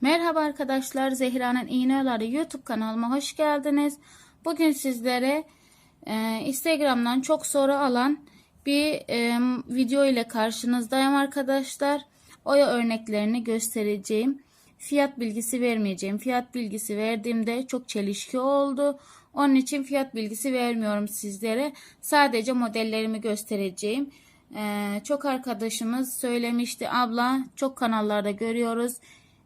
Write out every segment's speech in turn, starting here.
Merhaba arkadaşlar, Zehra'nın İğneleri YouTube kanalıma hoş geldiniz. Bugün sizlere e, Instagram'dan çok soru alan bir e, video ile karşınızdayım arkadaşlar. Oya örneklerini göstereceğim. Fiyat bilgisi vermeyeceğim. Fiyat bilgisi verdiğimde çok çelişki oldu. Onun için fiyat bilgisi vermiyorum sizlere. Sadece modellerimi göstereceğim. Ee, çok arkadaşımız söylemişti abla çok kanallarda görüyoruz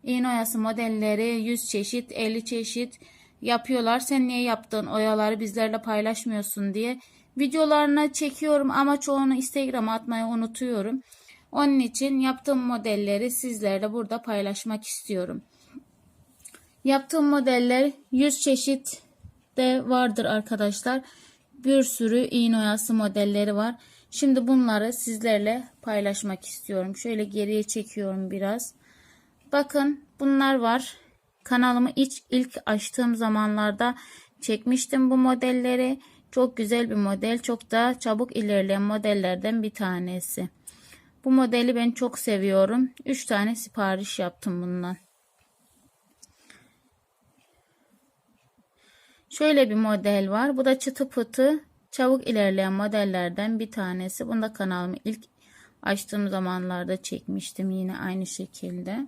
iğne oyası modelleri 100 çeşit 50 çeşit yapıyorlar. Sen niye yaptın oyaları bizlerle paylaşmıyorsun diye videolarını çekiyorum ama çoğunu instagram'a atmayı unutuyorum. Onun için yaptığım modelleri sizlerle burada paylaşmak istiyorum. Yaptığım modeller 100 çeşit de vardır arkadaşlar. Bir sürü iğne oyası modelleri var. Şimdi bunları sizlerle paylaşmak istiyorum. Şöyle geriye çekiyorum biraz. Bakın bunlar var. Kanalımı hiç ilk açtığım zamanlarda çekmiştim bu modelleri. Çok güzel bir model. Çok da çabuk ilerleyen modellerden bir tanesi. Bu modeli ben çok seviyorum. 3 tane sipariş yaptım bundan. Şöyle bir model var. Bu da çıtı pıtı Çabuk ilerleyen modellerden bir tanesi. Bunu da kanalımı ilk açtığım zamanlarda çekmiştim yine aynı şekilde.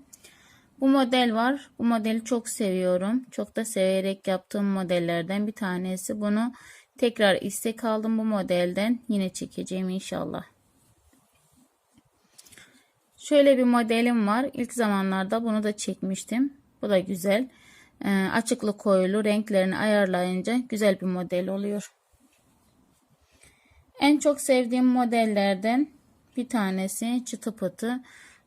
Bu model var. Bu modeli çok seviyorum. Çok da severek yaptığım modellerden bir tanesi. Bunu tekrar istek aldım bu modelden. Yine çekeceğim inşallah. Şöyle bir modelim var. İlk zamanlarda bunu da çekmiştim. Bu da güzel. Ee, açıklı koyulu renklerini ayarlayınca güzel bir model oluyor. En çok sevdiğim modellerden bir tanesi çıtı pıtı.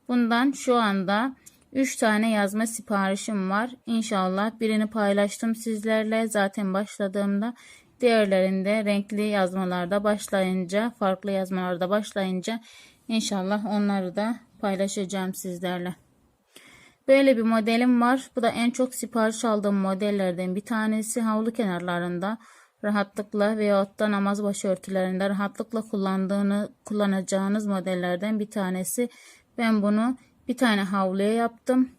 Bundan şu anda 3 tane yazma siparişim var. İnşallah birini paylaştım sizlerle. Zaten başladığımda diğerlerinde renkli yazmalarda başlayınca, farklı yazmalarda başlayınca inşallah onları da paylaşacağım sizlerle. Böyle bir modelim var. Bu da en çok sipariş aldığım modellerden bir tanesi. Havlu kenarlarında rahatlıkla veyahut da namaz başörtülerinde rahatlıkla kullandığını kullanacağınız modellerden bir tanesi. Ben bunu bir tane havluya yaptım.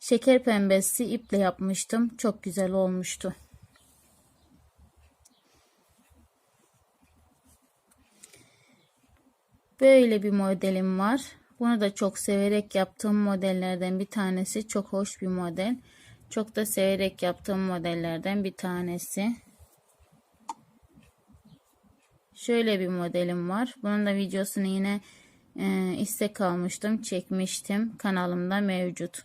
Şeker pembesi iple yapmıştım. Çok güzel olmuştu. Böyle bir modelim var. Bunu da çok severek yaptığım modellerden bir tanesi. Çok hoş bir model. Çok da severek yaptığım modellerden bir tanesi. Şöyle bir modelim var. Bunun da videosunu yine e, istek almıştım. Çekmiştim. Kanalımda mevcut.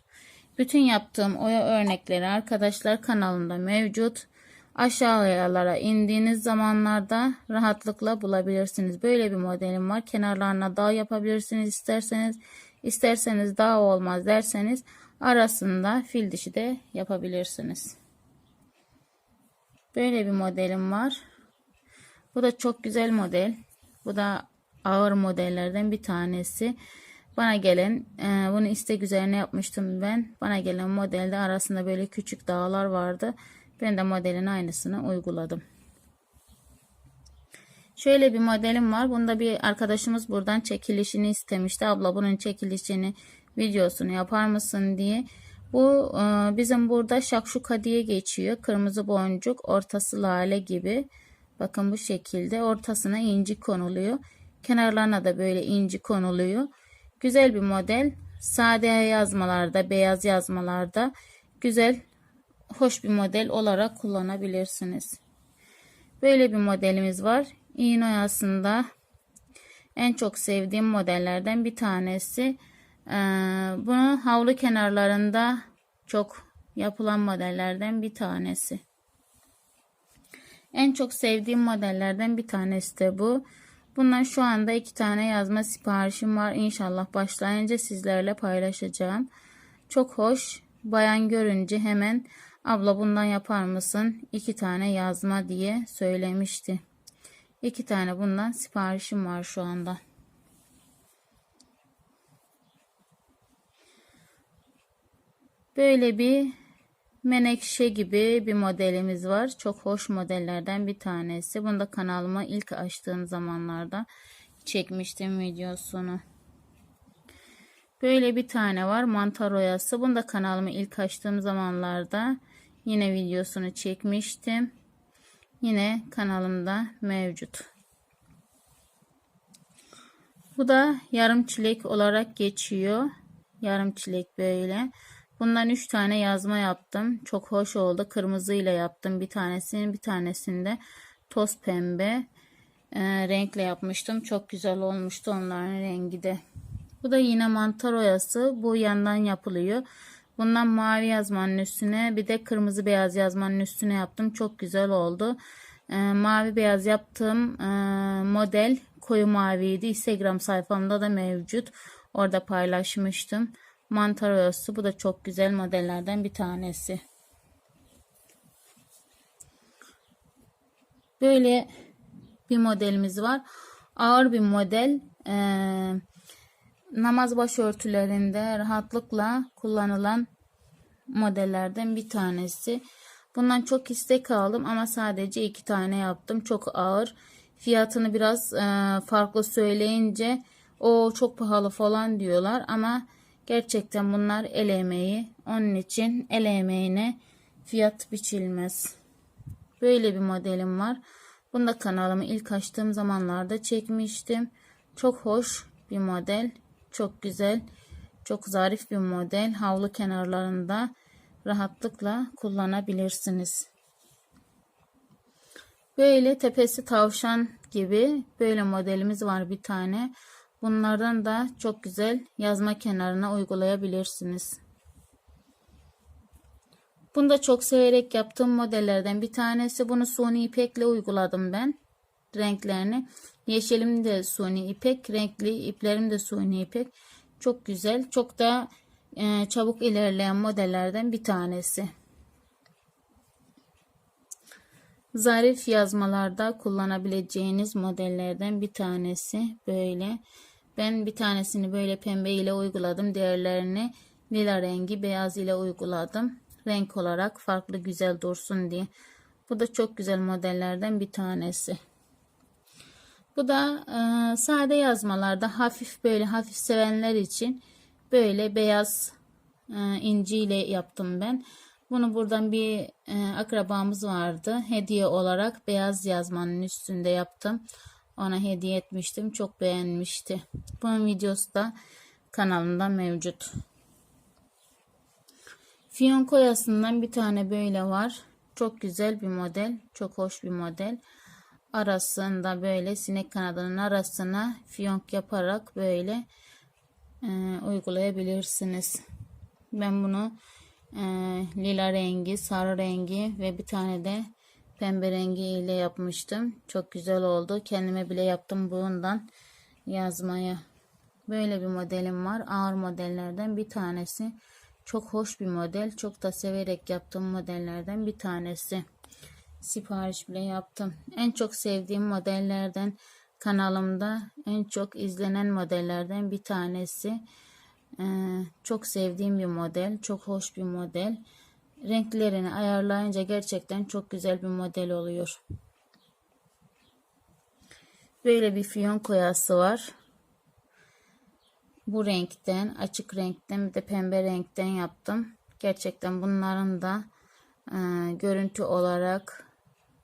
Bütün yaptığım oya örnekleri arkadaşlar kanalımda mevcut. Aşağıyalara indiğiniz zamanlarda rahatlıkla bulabilirsiniz. Böyle bir modelim var. Kenarlarına dağ yapabilirsiniz isterseniz. isterseniz dağ olmaz derseniz arasında fil dişi de yapabilirsiniz. Böyle bir modelim var. Bu da çok güzel model. Bu da ağır modellerden bir tanesi. Bana gelen e, bunu istek üzerine yapmıştım ben. Bana gelen modelde arasında böyle küçük dağlar vardı. Ben de modelin aynısını uyguladım. Şöyle bir modelim var. Bunda bir arkadaşımız buradan çekilişini istemişti. Abla bunun çekilişini videosunu yapar mısın diye. Bu e, bizim burada şakşuka diye geçiyor. Kırmızı boncuk, ortası lale gibi. Bakın bu şekilde ortasına inci konuluyor. Kenarlarına da böyle inci konuluyor. Güzel bir model. Sade yazmalarda, beyaz yazmalarda güzel, hoş bir model olarak kullanabilirsiniz. Böyle bir modelimiz var. İğne oyasında en çok sevdiğim modellerden bir tanesi. Ee, bunu havlu kenarlarında çok yapılan modellerden bir tanesi. En çok sevdiğim modellerden bir tanesi de bu. Bundan şu anda iki tane yazma siparişim var. İnşallah başlayınca sizlerle paylaşacağım. Çok hoş. Bayan görünce hemen abla bundan yapar mısın? İki tane yazma diye söylemişti. İki tane bundan siparişim var şu anda. Böyle bir menekşe gibi bir modelimiz var. Çok hoş modellerden bir tanesi. Bunu da kanalıma ilk açtığım zamanlarda çekmiştim videosunu. Böyle bir tane var mantar oyası. Bunu da kanalımı ilk açtığım zamanlarda yine videosunu çekmiştim. Yine kanalımda mevcut. Bu da yarım çilek olarak geçiyor. Yarım çilek böyle. Bundan 3 tane yazma yaptım. Çok hoş oldu. Kırmızıyla yaptım bir tanesini. Bir tanesinde toz pembe e, renkle yapmıştım. Çok güzel olmuştu onların rengi de. Bu da yine mantar oyası. Bu yandan yapılıyor. Bundan mavi yazmanın üstüne bir de kırmızı beyaz yazmanın üstüne yaptım. Çok güzel oldu. E, mavi beyaz yaptığım e, model koyu maviydi. Instagram sayfamda da mevcut. Orada paylaşmıştım. Mantar oyası. Bu da çok güzel modellerden bir tanesi. Böyle bir modelimiz var. Ağır bir model. Ee, namaz başörtülerinde rahatlıkla kullanılan modellerden bir tanesi. Bundan çok istek aldım ama sadece iki tane yaptım. Çok ağır. Fiyatını biraz e, farklı söyleyince o çok pahalı falan diyorlar ama gerçekten bunlar el emeği. Onun için el emeğine fiyat biçilmez. Böyle bir modelim var. Bunu da kanalımı ilk açtığım zamanlarda çekmiştim. Çok hoş bir model. Çok güzel. Çok zarif bir model. Havlu kenarlarında rahatlıkla kullanabilirsiniz. Böyle tepesi tavşan gibi böyle modelimiz var bir tane. Bunlardan da çok güzel yazma kenarına uygulayabilirsiniz. Bunu da çok severek yaptığım modellerden bir tanesi. Bunu suni ipekle uyguladım ben. Renklerini. Yeşilim de suni ipek. Renkli iplerim de suni ipek. Çok güzel. Çok da e, çabuk ilerleyen modellerden bir tanesi. Zarif yazmalarda kullanabileceğiniz modellerden bir tanesi. Böyle. Ben bir tanesini böyle pembe ile uyguladım. Diğerlerini lila rengi beyaz ile uyguladım renk olarak farklı güzel dursun diye. Bu da çok güzel modellerden bir tanesi. Bu da e, sade yazmalarda hafif böyle hafif sevenler için böyle beyaz e, inci ile yaptım ben. Bunu buradan bir e, akrabamız vardı. Hediye olarak beyaz yazmanın üstünde yaptım. Ona hediye etmiştim. Çok beğenmişti. Bunun videosu da kanalımda mevcut. Fiyonk oyasından bir tane böyle var. Çok güzel bir model. Çok hoş bir model. Arasında böyle sinek kanadının arasına fiyonk yaparak böyle e, uygulayabilirsiniz. Ben bunu e, lila rengi, sarı rengi ve bir tane de pembe rengi ile yapmıştım. Çok güzel oldu. Kendime bile yaptım bundan yazmaya. Böyle bir modelim var. Ağır modellerden bir tanesi. Çok hoş bir model. Çok da severek yaptığım modellerden bir tanesi. Sipariş bile yaptım. En çok sevdiğim modellerden kanalımda en çok izlenen modellerden bir tanesi. Ee, çok sevdiğim bir model. Çok hoş bir model. Renklerini ayarlayınca gerçekten çok güzel bir model oluyor. Böyle bir fiyon koyası var bu renkten açık renkten bir de pembe renkten yaptım. Gerçekten bunların da e, görüntü olarak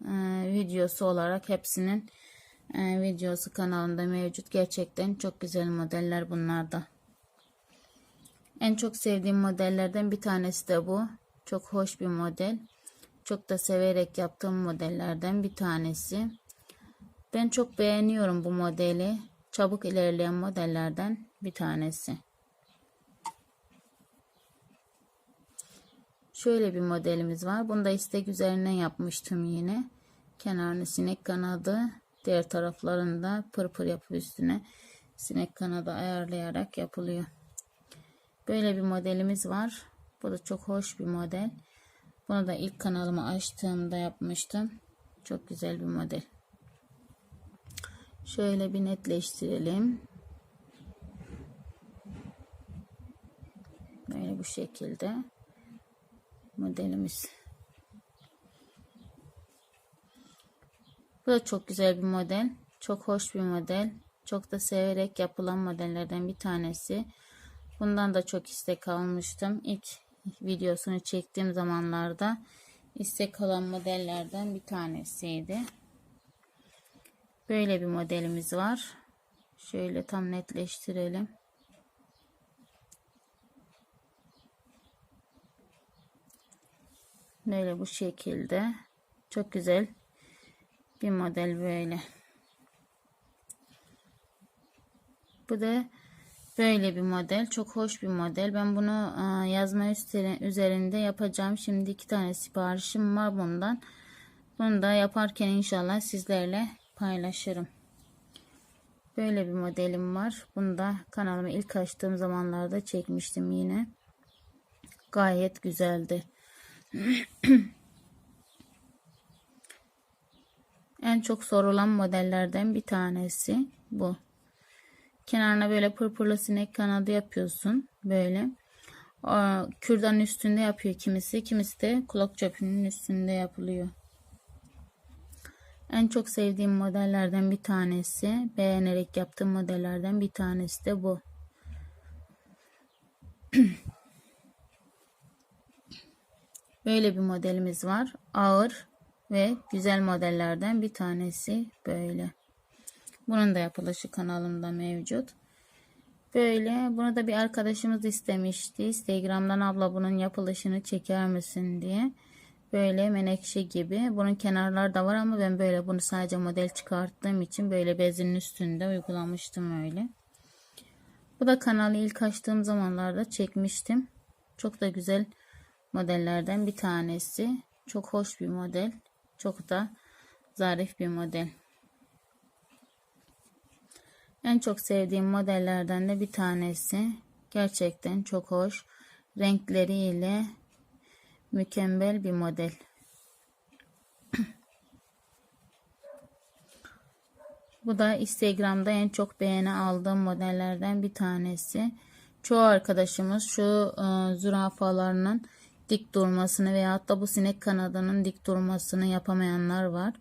e, videosu olarak hepsinin e, videosu kanalında mevcut. Gerçekten çok güzel modeller bunlarda. En çok sevdiğim modellerden bir tanesi de bu. Çok hoş bir model. Çok da severek yaptığım modellerden bir tanesi. Ben çok beğeniyorum bu modeli. Çabuk ilerleyen modellerden bir tanesi. Şöyle bir modelimiz var. Bunu da istek üzerinden yapmıştım yine. Kenarını sinek kanadı, diğer taraflarında pırpır yapıp üstüne sinek kanadı ayarlayarak yapılıyor. Böyle bir modelimiz var. Bu da çok hoş bir model. Bunu da ilk kanalımı açtığımda yapmıştım. Çok güzel bir model. Şöyle bir netleştirelim. Böyle bu şekilde modelimiz. Bu da çok güzel bir model. Çok hoş bir model. Çok da severek yapılan modellerden bir tanesi. Bundan da çok istek almıştım. İlk videosunu çektiğim zamanlarda istek alan modellerden bir tanesiydi. Böyle bir modelimiz var. Şöyle tam netleştirelim. Böyle bu şekilde. Çok güzel bir model böyle. Bu da böyle bir model. Çok hoş bir model. Ben bunu e, yazma üzerinde yapacağım. Şimdi iki tane siparişim var bundan. Bunu da yaparken inşallah sizlerle paylaşırım. Böyle bir modelim var. Bunu da kanalıma ilk açtığım zamanlarda çekmiştim yine. Gayet güzeldi. en çok sorulan modellerden bir tanesi bu. Kenarına böyle pırpırlı sinek kanadı yapıyorsun. Böyle. Kürdanın üstünde yapıyor kimisi. Kimisi de kulak çöpünün üstünde yapılıyor. En çok sevdiğim modellerden bir tanesi. Beğenerek yaptığım modellerden bir tanesi de bu. Böyle bir modelimiz var. Ağır ve güzel modellerden bir tanesi böyle. Bunun da yapılışı kanalımda mevcut. Böyle bunu da bir arkadaşımız istemişti. Instagram'dan abla bunun yapılışını çeker misin diye. Böyle menekşe gibi. Bunun kenarları da var ama ben böyle bunu sadece model çıkarttığım için böyle bezin üstünde uygulamıştım öyle. Bu da kanalı ilk açtığım zamanlarda çekmiştim. Çok da güzel modellerden bir tanesi. Çok hoş bir model. Çok da zarif bir model. En çok sevdiğim modellerden de bir tanesi. Gerçekten çok hoş. Renkleriyle mükemmel bir model. Bu da Instagram'da en çok beğeni aldığım modellerden bir tanesi. Çoğu arkadaşımız şu e, zürafalarının dik durmasını veya da bu sinek kanadının dik durmasını yapamayanlar var.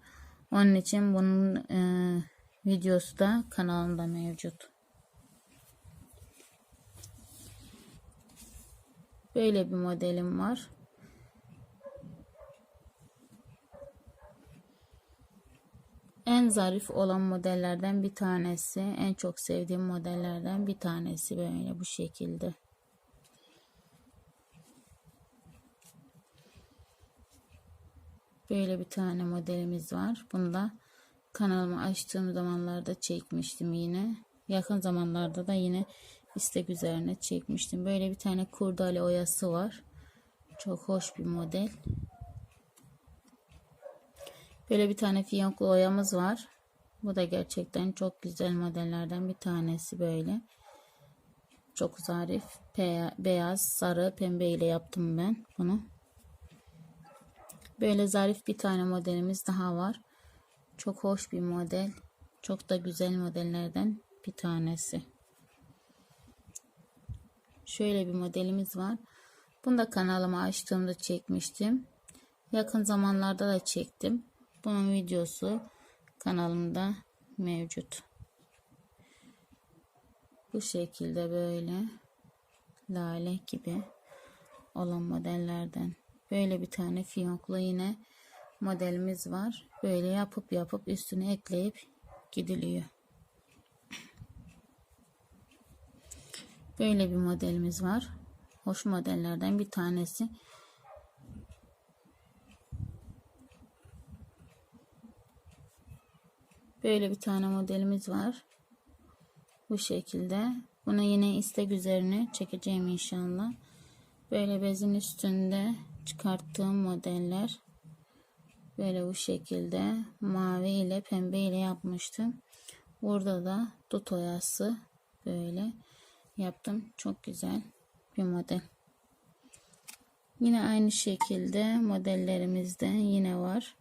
Onun için bunun e, videosu da kanalımda mevcut. Böyle bir modelim var. En zarif olan modellerden bir tanesi. En çok sevdiğim modellerden bir tanesi böyle bu şekilde. Böyle bir tane modelimiz var. Bunu da kanalımı açtığım zamanlarda çekmiştim yine. Yakın zamanlarda da yine istek üzerine çekmiştim. Böyle bir tane kurdale oyası var. Çok hoş bir model. Böyle bir tane fiyonklu oyamız var. Bu da gerçekten çok güzel modellerden bir tanesi böyle. Çok zarif. Beyaz, sarı, pembe ile yaptım ben bunu. Böyle zarif bir tane modelimiz daha var. Çok hoş bir model. Çok da güzel modellerden bir tanesi. Şöyle bir modelimiz var. Bunu da kanalıma açtığımda çekmiştim. Yakın zamanlarda da çektim. Bunun videosu kanalımda mevcut. Bu şekilde böyle lale gibi olan modellerden. Böyle bir tane fiyonklu yine modelimiz var. Böyle yapıp yapıp üstüne ekleyip gidiliyor. Böyle bir modelimiz var. Hoş modellerden bir tanesi. Böyle bir tane modelimiz var. Bu şekilde. Buna yine istek üzerine çekeceğim inşallah. Böyle bezin üstünde çıkarttığım modeller böyle bu şekilde mavi ile pembe ile yapmıştım. Burada da dut oyası böyle yaptım. Çok güzel bir model. Yine aynı şekilde modellerimizde yine var.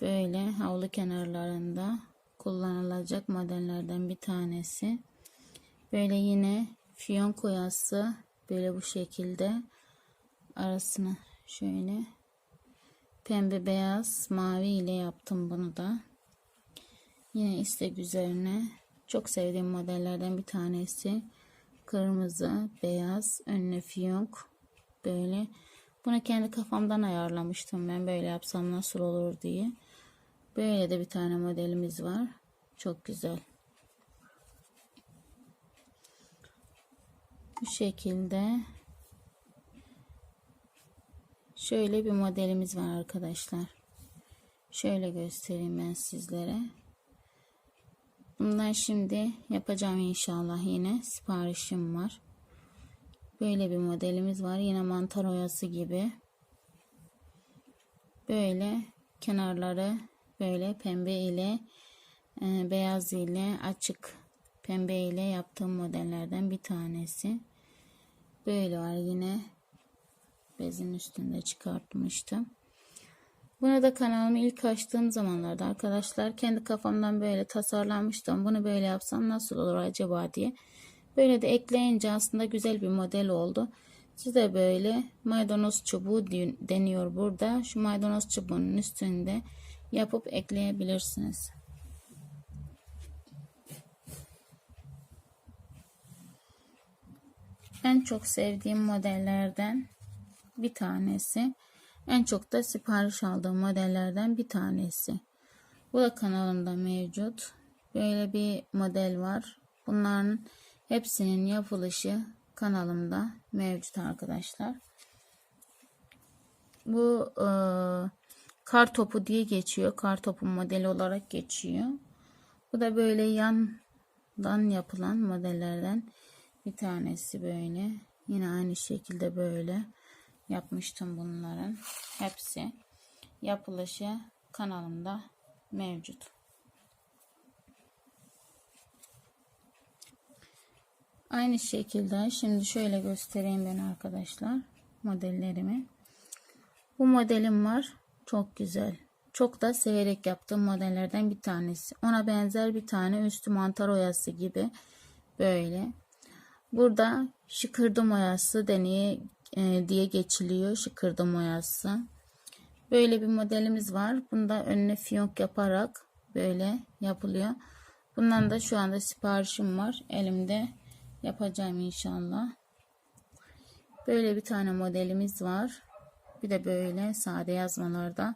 Böyle havlu kenarlarında kullanılacak modellerden bir tanesi. Böyle yine fiyon koyası böyle bu şekilde arasını şöyle pembe beyaz mavi ile yaptım bunu da yine istek üzerine çok sevdiğim modellerden bir tanesi kırmızı, beyaz, önüne fiyonk böyle. Bunu kendi kafamdan ayarlamıştım ben böyle yapsam nasıl olur diye. Böyle de bir tane modelimiz var. Çok güzel. Bu şekilde şöyle bir modelimiz var arkadaşlar. Şöyle göstereyim ben sizlere. Bundan şimdi yapacağım inşallah yine siparişim var. Böyle bir modelimiz var. Yine mantar oyası gibi. Böyle kenarları böyle pembe ile e, beyaz ile açık pembe ile yaptığım modellerden bir tanesi. Böyle var yine bezin üstünde çıkartmıştım. Bunu da kanalımı ilk açtığım zamanlarda arkadaşlar kendi kafamdan böyle tasarlamıştım. Bunu böyle yapsam nasıl olur acaba diye. Böyle de ekleyince aslında güzel bir model oldu. Size böyle maydanoz çubuğu deniyor burada. Şu maydanoz çubuğunun üstünde yapıp ekleyebilirsiniz. En çok sevdiğim modellerden bir tanesi. En çok da sipariş aldığım modellerden bir tanesi. Bu da kanalımda mevcut. Böyle bir model var. Bunların hepsinin yapılışı kanalımda mevcut arkadaşlar. Bu e, kar topu diye geçiyor. Kar topu modeli olarak geçiyor. Bu da böyle yandan yapılan modellerden bir tanesi böyle. Yine aynı şekilde böyle yapmıştım bunların. Hepsi yapılışı kanalımda mevcut. Aynı şekilde şimdi şöyle göstereyim ben arkadaşlar modellerimi. Bu modelim var. Çok güzel. Çok da severek yaptığım modellerden bir tanesi. Ona benzer bir tane üstü mantar oyası gibi böyle. Burada şıkırdım oyası deneye e, diye geçiliyor. Şıkırdım oyası. Böyle bir modelimiz var. Bunda önüne fiyonk yaparak böyle yapılıyor. Bundan da şu anda siparişim var. Elimde yapacağım inşallah. Böyle bir tane modelimiz var. Bir de böyle sade yazmalarda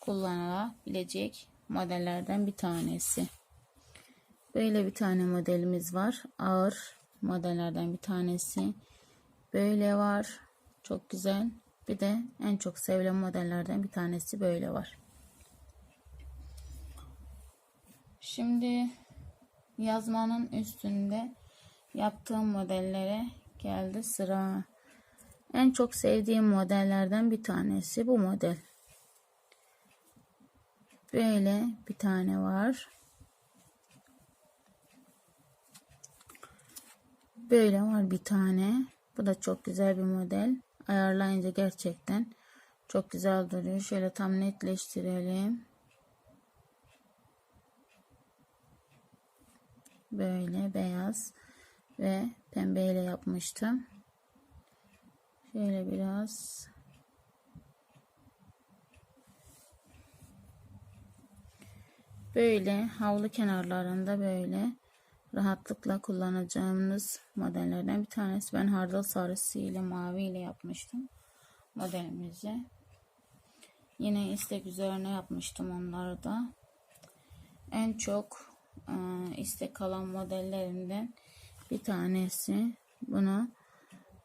kullanılabilecek modellerden bir tanesi. Böyle bir tane modelimiz var. Ağır modellerden bir tanesi. Böyle var. Çok güzel. Bir de en çok sevilen modellerden bir tanesi böyle var. Şimdi yazmanın üstünde yaptığım modellere geldi sıra. En çok sevdiğim modellerden bir tanesi bu model. Böyle bir tane var. Böyle var bir tane. Bu da çok güzel bir model. Ayarlayınca gerçekten çok güzel duruyor. Şöyle tam netleştirelim. Böyle beyaz ve pembeyle yapmıştım. Şöyle biraz böyle havlu kenarlarında böyle rahatlıkla kullanacağımız modellerden bir tanesi. Ben hardal sarısı ile mavi ile yapmıştım modelimizi. Yine istek üzerine yapmıştım onları da. En çok e, istek kalan modellerinden bir tanesi. Bunu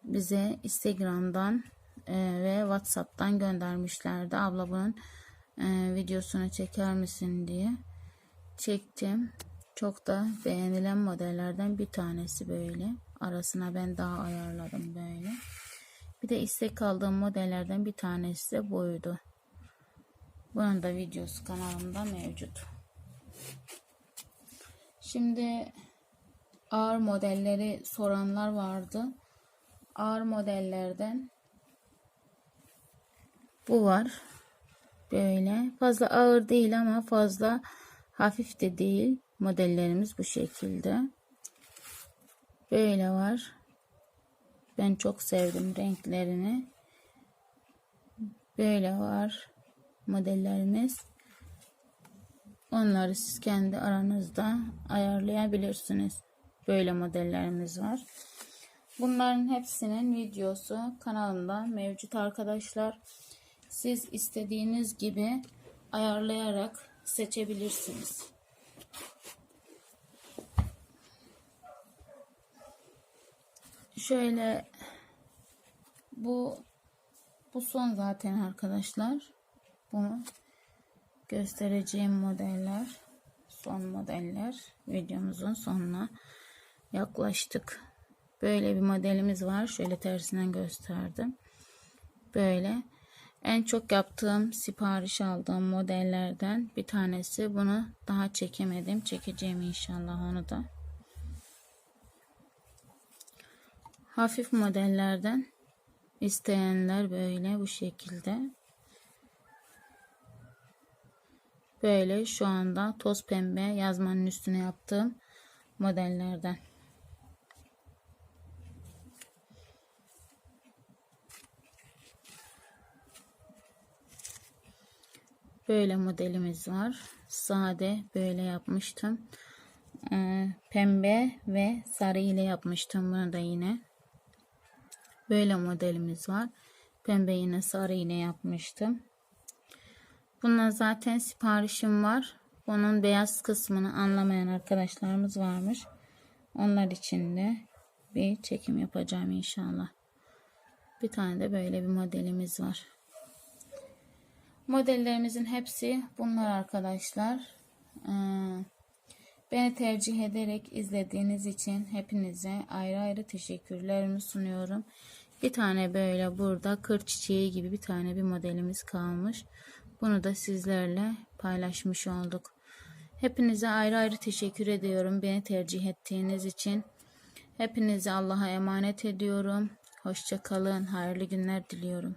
bize Instagram'dan e, ve WhatsApp'tan göndermişlerdi. Abla bunun e, videosunu çeker misin diye çektim. Çok da beğenilen modellerden bir tanesi böyle. Arasına ben daha ayarladım böyle. Bir de istek aldığım modellerden bir tanesi de buydu. Bunun da videosu kanalımda mevcut. Şimdi ağır modelleri soranlar vardı. Ağır modellerden bu var. Böyle fazla ağır değil ama fazla hafif de değil. Modellerimiz bu şekilde. Böyle var. Ben çok sevdim renklerini. Böyle var modellerimiz. Onları siz kendi aranızda ayarlayabilirsiniz. Böyle modellerimiz var. Bunların hepsinin videosu kanalımda mevcut arkadaşlar. Siz istediğiniz gibi ayarlayarak seçebilirsiniz. Şöyle bu bu son zaten arkadaşlar. Bunu göstereceğim modeller son modeller videomuzun sonuna yaklaştık. Böyle bir modelimiz var. Şöyle tersinden gösterdim. Böyle en çok yaptığım sipariş aldığım modellerden bir tanesi. Bunu daha çekemedim. Çekeceğim inşallah onu da. Hafif modellerden isteyenler böyle bu şekilde. Böyle şu anda toz pembe yazmanın üstüne yaptığım modellerden. Böyle modelimiz var. Sade böyle yapmıştım. Ee, pembe ve sarı ile yapmıştım bunu da yine. Böyle modelimiz var. Pembe yine sarı ile yapmıştım. Bununla zaten siparişim var. Bunun beyaz kısmını anlamayan arkadaşlarımız varmış. Onlar için de bir çekim yapacağım inşallah. Bir tane de böyle bir modelimiz var. Modellerimizin hepsi bunlar arkadaşlar. Ee, beni tercih ederek izlediğiniz için hepinize ayrı ayrı teşekkürlerimi sunuyorum. Bir tane böyle burada kır çiçeği gibi bir tane bir modelimiz kalmış. Bunu da sizlerle paylaşmış olduk. Hepinize ayrı ayrı teşekkür ediyorum beni tercih ettiğiniz için. Hepinizi Allah'a emanet ediyorum. Hoşça kalın. Hayırlı günler diliyorum.